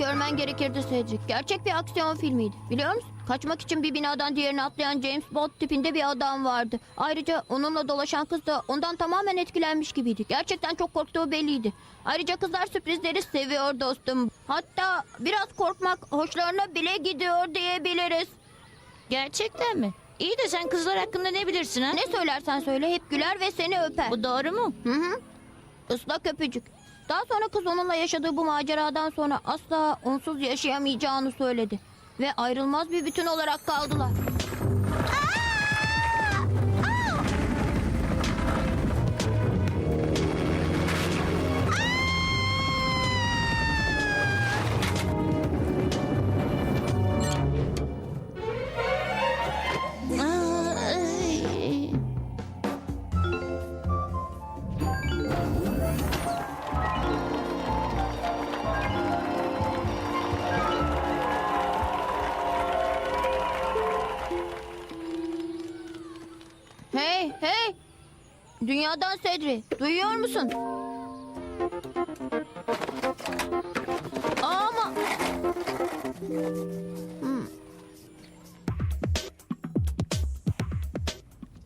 Görmen gerekirdi Cedric. Gerçek bir aksiyon filmiydi. Biliyor musun? Kaçmak için bir binadan diğerine atlayan James Bond tipinde bir adam vardı. Ayrıca onunla dolaşan kız da ondan tamamen etkilenmiş gibiydi. Gerçekten çok korktuğu belliydi. Ayrıca kızlar sürprizleri seviyor dostum. Hatta biraz korkmak hoşlarına bile gidiyor diyebiliriz. Gerçekten mi? İyi de sen kızlar hakkında ne bilirsin ha? Ne söylersen söyle hep güler ve seni öper. Bu doğru mu? Hı hı. Islak öpücük. Daha sonra kız onunla yaşadığı bu maceradan sonra asla onsuz yaşayamayacağını söyledi. Ve ayrılmaz bir bütün olarak kaldılar. Dünyadan Sedri, duyuyor musun? Ama...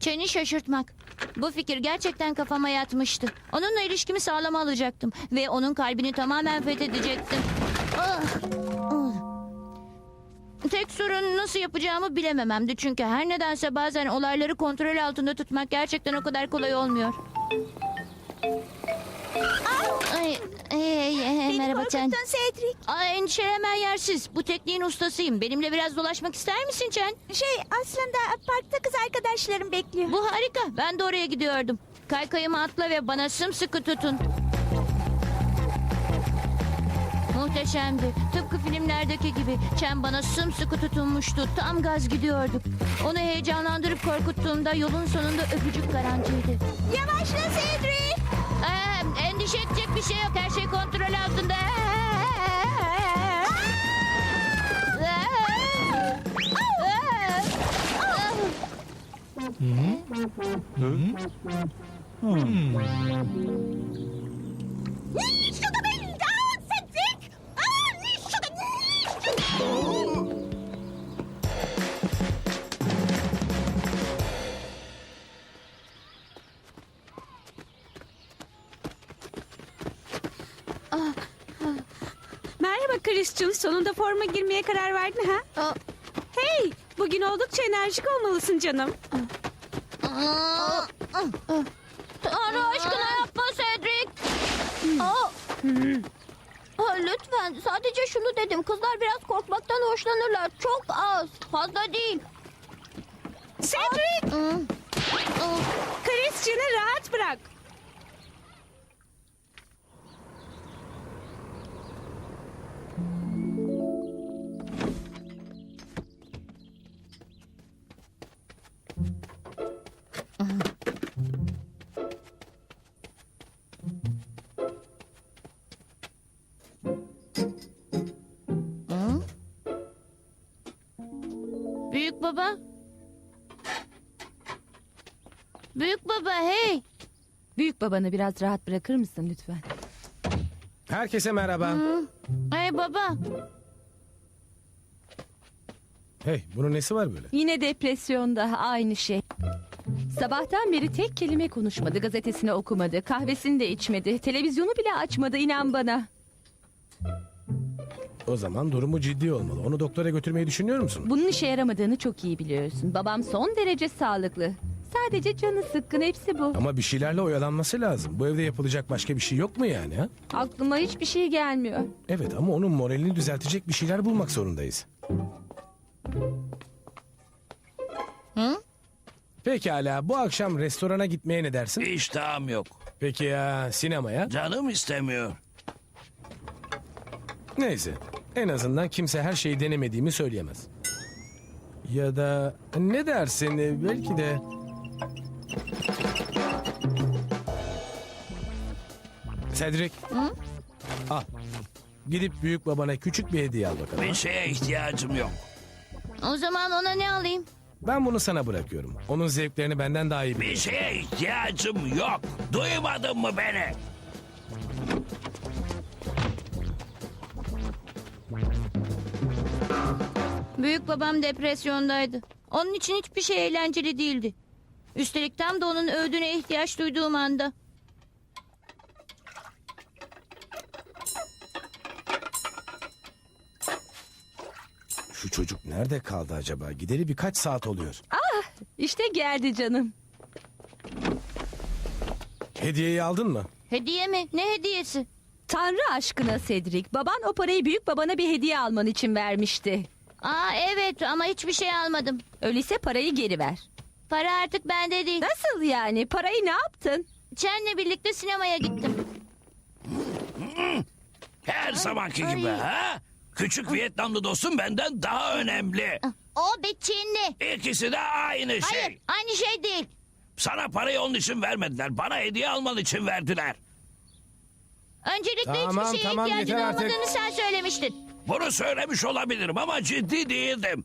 Çeni şaşırtmak. Bu fikir gerçekten kafama yatmıştı. Onunla ilişkimi sağlama alacaktım. Ve onun kalbini tamamen fethedecektim. Ah! Ah! Tek sorun nasıl yapacağımı bilemememdi. Çünkü her nedense bazen olayları kontrol altında tutmak gerçekten o kadar kolay olmuyor. Ay, ay, ay, merhaba Chen. Cedric. Ay, endişelenmen yersiz. Bu tekniğin ustasıyım. Benimle biraz dolaşmak ister misin Chen? Şey aslında parkta kız arkadaşlarım bekliyor. Bu harika. Ben de oraya gidiyordum. Kaykayımı atla ve bana sımsıkı tutun. Muhteşemdi. Tıpkı filmlerdeki gibi. Chen bana sımsıkı tutunmuştu. Tam gaz gidiyorduk. Onu heyecanlandırıp korkuttuğumda yolun sonunda öpücük garantiydi. Yavaşla Cedric. Ee, endişe edecek bir şey yok. Her şey kontrol altında. Nicht Merhaba Christian. Sonunda forma girmeye karar verdin ha? Aa, Hey, bugün oldukça enerjik olmalısın canım. Tanrı aşkına yapma Cedric. Aa. Aa, lütfen sadece şunu dedim. Kızlar biraz korkmaktan hoşlanırlar. Çok az. Fazla değil. Cedric! Christian'ı rahat bırak. Baba. Büyük baba hey. Büyük babanı biraz rahat bırakır mısın lütfen? Herkese merhaba. Hey baba. Hey, bunun nesi var böyle? Yine depresyonda aynı şey. Sabahtan beri tek kelime konuşmadı, gazetesini okumadı, kahvesini de içmedi, televizyonu bile açmadı inan bana. O zaman durumu ciddi olmalı. Onu doktora götürmeyi düşünüyor musun? Bunun işe yaramadığını çok iyi biliyorsun. Babam son derece sağlıklı. Sadece canı sıkkın hepsi bu. Ama bir şeylerle oyalanması lazım. Bu evde yapılacak başka bir şey yok mu yani? Ha? Aklıma hiçbir şey gelmiyor. Evet ama onun moralini düzeltecek bir şeyler bulmak zorundayız. Hı? Pekala bu akşam restorana gitmeye ne dersin? İştahım yok. Peki ya sinemaya? Canım istemiyor. Neyse en azından kimse her şeyi denemediğimi söyleyemez. Ya da ne dersin e, belki de... Cedric. Al. Gidip büyük babana küçük bir hediye al bakalım. Bir şeye ihtiyacım yok. O zaman ona ne alayım? Ben bunu sana bırakıyorum. Onun zevklerini benden daha iyi Bir biliyorsun. şeye ihtiyacım yok. Duymadın mı beni? Büyük babam depresyondaydı. Onun için hiçbir şey eğlenceli değildi. Üstelik tam da onun övdüğüne ihtiyaç duyduğum anda. Şu çocuk nerede kaldı acaba? Gideri birkaç saat oluyor. İşte geldi canım. Hediyeyi aldın mı? Hediye mi? Ne hediyesi? Tanrı aşkına Cedric. Baban o parayı büyük babana bir hediye alman için vermişti. Aa evet ama hiçbir şey almadım. Öyleyse parayı geri ver. Para artık bende değil. Nasıl yani? Parayı ne yaptın? Çen'le birlikte sinemaya gittim. Her zamanki ay. gibi ha? Küçük Vietnamlı dostum benden daha önemli. O bir Çinli. İkisi de aynı şey. Hayır aynı şey değil. Sana parayı onun için vermediler. Bana hediye alman için verdiler. Öncelikle Tamam, hiçbir şeye tamam, ihtiyacın yeter artık. olmadığını sen söylemiştin. Bunu söylemiş olabilirim ama ciddi değildim.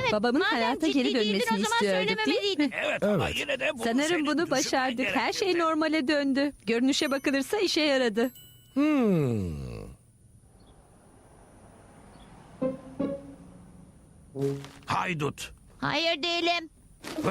Evet, Babamın madem hayata ciddi geri değildin, dönmesini o zaman istiyorduk değil söylememeliydin. mi? Evet, ama Evet. yine de bunu Sanırım bunu başardık. Her şey normale döndü. Görünüşe bakılırsa işe yaradı. Hmm. Haydut. Hayır değilim.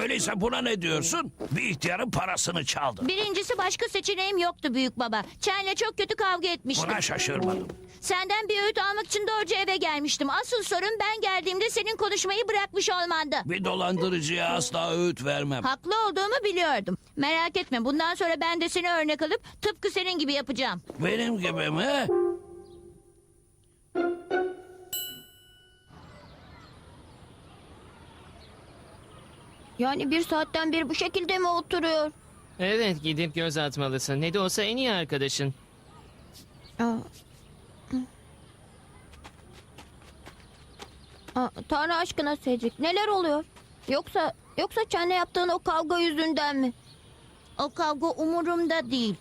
Öyleyse buna ne diyorsun? Bir ihtiyarın parasını çaldın. Birincisi başka seçeneğim yoktu büyük baba. Çen'le çok kötü kavga etmiştim. Buna şaşırmadım. Senden bir öğüt almak için doğruca eve gelmiştim. Asıl sorun ben geldiğimde senin konuşmayı bırakmış olmandı. Bir dolandırıcıya asla öğüt vermem. Haklı olduğumu biliyordum. Merak etme bundan sonra ben de seni örnek alıp tıpkı senin gibi yapacağım. Benim gibi mi? Yani bir saatten beri bu şekilde mi oturuyor? Evet gidip göz atmalısın. Ne de olsa en iyi arkadaşın. Aa. Aa, Tanrı aşkına Cedric neler oluyor? Yoksa yoksa Çen'le yaptığın o kavga yüzünden mi? O kavga umurumda değil.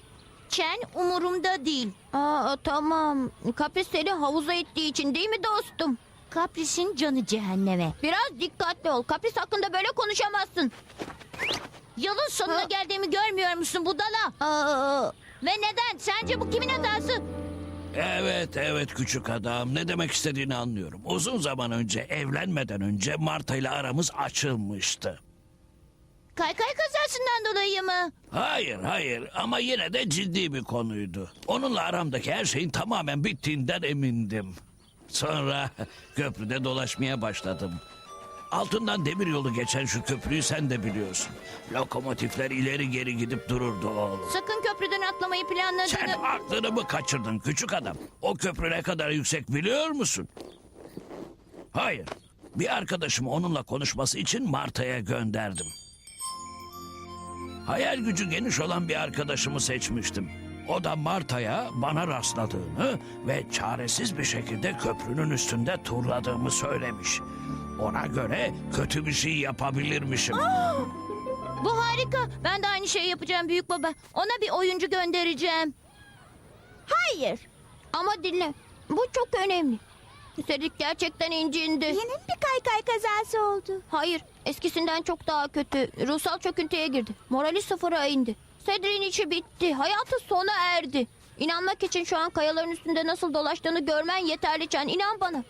Çen umurumda değil. Aa tamam. Kapris seni havuza ittiği için değil mi dostum? Kaprisin canı cehenneme. Biraz dikkatli ol. Kapris hakkında böyle konuşamazsın. Yolun sonuna Ha? geldiğimi görmüyor musun budala? Aa, Ve neden? Sence bu kimin hatası? Evet evet küçük adam. Ne demek istediğini anlıyorum. Uzun zaman önce evlenmeden önce Marta ile aramız açılmıştı. Kaykay kazasından dolayı mı? Hayır hayır ama yine de ciddi bir konuydu. Onunla aramdaki her şeyin tamamen bittiğinden emindim. Sonra köprüde dolaşmaya başladım. Altından demir yolu geçen şu köprüyü sen de biliyorsun. Lokomotifler ileri geri gidip dururdu oğlum. Sakın köprüden atlamayı Sen planladığını... aklını mı kaçırdın küçük adam? O köprü ne kadar yüksek biliyor musun? Hayır. Bir arkadaşımı onunla konuşması için Marta'ya gönderdim. Hayal gücü geniş olan bir arkadaşımı seçmiştim. O da Marta'ya bana rastladığını ve çaresiz bir şekilde köprünün üstünde turladığımı söylemiş. Ona göre kötü bir şey yapabilirmişim. Bu harika. Ben de aynı şeyi yapacağım büyük baba. Ona bir oyuncu göndereceğim. hayır. Ama dinle. Bu çok önemli. Cedric gerçekten incindi. Yine mi bir kaykay kazası oldu? Hayır, eskisinden çok daha kötü. Ruhsal çöküntüye girdi. Morali sıfıra indi. Cedric'in içi bitti. Hayatı sona erdi. İnanmak için şu an kayaların üstünde nasıl dolaştığını görmen yeterli Can. İnan bana.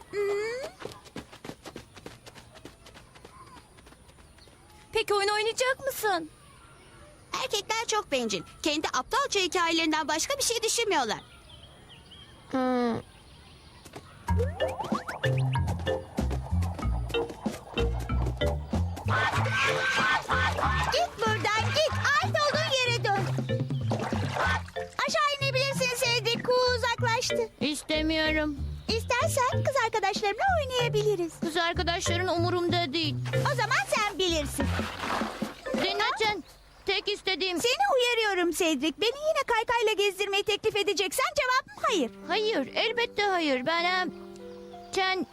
Peki oyun oynayacak mısın? Erkekler çok bencil. Kendi aptalca hikayelerinden başka bir şey düşünmüyorlar. Hmm. Uzaklaştı. İstemiyorum. İstersen kız arkadaşlarımla oynayabiliriz. Kız arkadaşların umurumda değil. O zaman sen bilirsin. Dinle Çen. Tek istediğim... Seni uyarıyorum Cedric. Beni yine kaykayla gezdirmeyi teklif edeceksen cevabım hayır. Hayır, elbette hayır. Ben... em, Çen...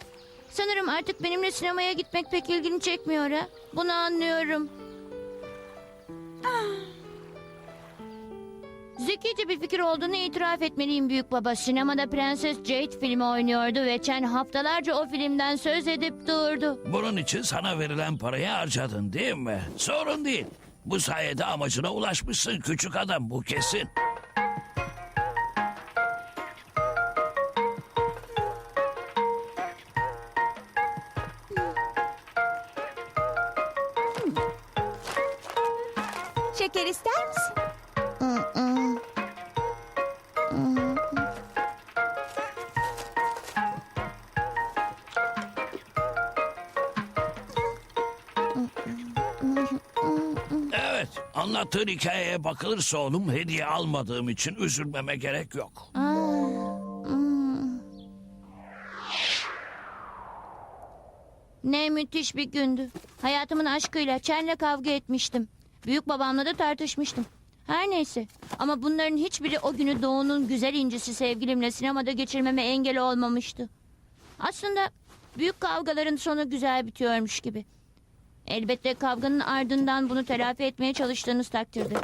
Sanırım artık benimle sinemaya gitmek pek ilgini çekmiyor ha. Bunu anlıyorum. Zekice bir fikir olduğunu itiraf etmeliyim büyük baba. Sinemada Prenses Jade filmi oynuyordu ve Chen haftalarca o filmden söz edip durdu. Bunun için sana verilen parayı harcadın değil mi? Sorun değil. Bu sayede amacına ulaşmışsın küçük adam bu kesin. Şeker ister misin? Mm-mm. Anlattığın hikayeye bakılırsa oğlum hediye almadığım için üzülmeme gerek yok. Ne müthiş bir gündü. Hayatımın aşkıyla Chen'le kavga etmiştim. Büyük babamla da tartışmıştım. Her neyse. Ama bunların hiçbiri o günü Doğu'nun güzel incisi sevgilimle sinemada geçirmeme engel olmamıştı. Aslında büyük kavgaların sonu güzel bitiyormuş gibi. Elbette kavganın ardından bunu telafi etmeye çalıştığınız takdirde.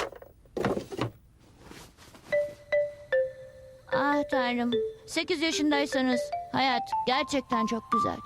Ah tanrım. 8 yaşındaysanız hayat gerçekten çok güzel.